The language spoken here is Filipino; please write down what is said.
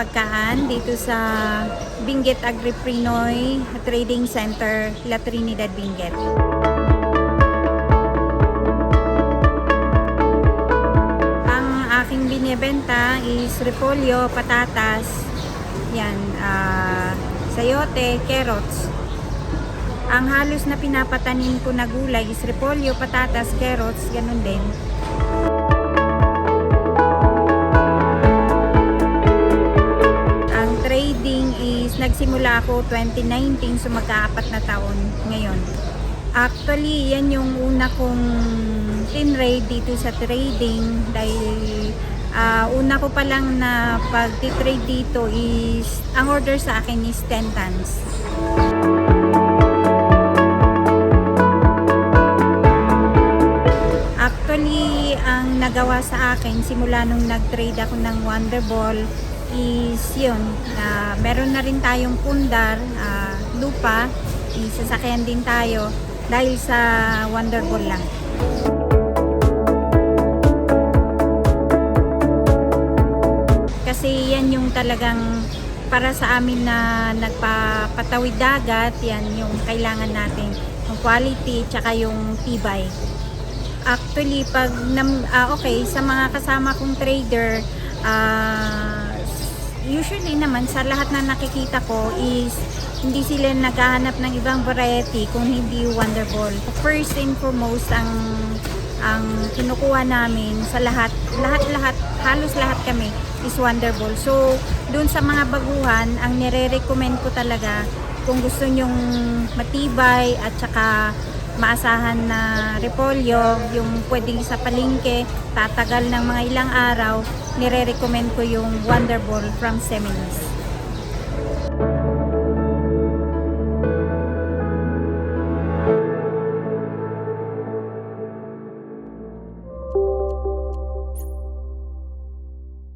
pagkaan dito sa Benguet Agri-Prinoy Trading Center, La Trinidad, Benguet. Ang aking binibenta is repolyo, patatas, yan, ah, sayote, carrots. Ang halos na pinapatanim ko na gulay is repolyo, patatas, carrots, ganun din. Nagsimula ako 2019 so magkaapat na taon ngayon. Actually, yan yung una kong tinrade dito sa trading dahil ah, una ko pa lang na pag-trade dito is ang order sa akin is 10 tons. Actually, ang nagawa sa akin simula nung nag-trade ako ng Wonder Ball is yun, na meron na rin tayong pundar, ah, lupa, isasakyan din tayo dahil sa Wonder Ball lang. Kasi yan yung talagang para sa amin na nagpapatawid dagat, yan yung kailangan natin, yung quality tsaka yung tibay. Actually, pag ah, okay, sa mga kasama kong trader, ah, usually naman sa lahat na nakikita ko is hindi sila naghahanap ng ibang variety kung hindi Wonderball. First and foremost, ang ang kinukuha namin sa lahat, lahat-lahat, halos lahat kami is Wonderball. So, doon sa mga baguhan, ang nire-recommend ko talaga kung gusto nyong matibay at saka maasahan na repolyo, yung pwedeng sa palengke, tatagal ng mga ilang araw, nire-recommend ko yung Wonderball from Seminis.